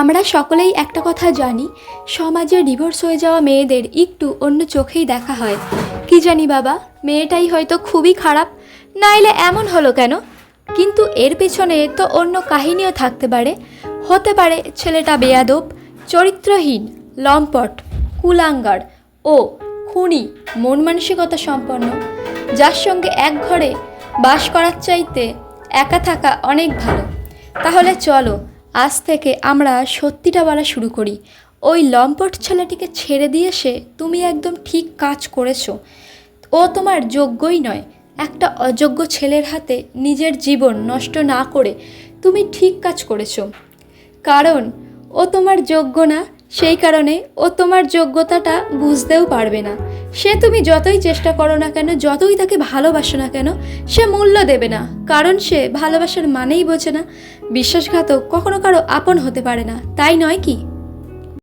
আমরা সকলেই একটা কথা জানি, সমাজে ডিভোর্স হয়ে যাওয়া মেয়েদের একটু অন্য চোখেই দেখা হয়। কি জানি বাবা, মেয়েটাই হয়তো খুবই খারাপ, নাইলে এমন হলো কেন? কিন্তু এর পেছনে তো অন্য কাহিনীও থাকতে পারে। হতে পারে ছেলেটা বেয়াদব, চরিত্রহীন, লম্পট, কুলাঙ্গার, ও খুনি, মন মানসিকতা সম্পন্ন, যার সঙ্গে এক ঘরে বাস করার চাইতে একা থাকা অনেক ভালো। তাহলে চলো আজ থেকে আমরা সত্যিটা বলা শুরু করি। ওই লম্পট ছেলেটিকে ছেড়ে দিয়ে সে তুমি একদম ঠিক কাজ করেছ। ও তোমার যোগ্যই নয়। একটা অযোগ্য ছেলের হাতে নিজের জীবন নষ্ট না করে তুমি ঠিক কাজ করেছ। কারণ ও তোমার যোগ্য না সেই কারণে ও তোমার যোগ্যতাটা বুঝতেও পারবে না। সে তুমি যতই চেষ্টা করো না কেন, যতই তাকে ভালোবাসো না কেন, সে মূল্য দেবে না। কারণ সে ভালোবাসার মানেই বোঝে না। বিশ্বাসঘাতক কখনো কারও আপন হতে পারে না। তাই নয় কি?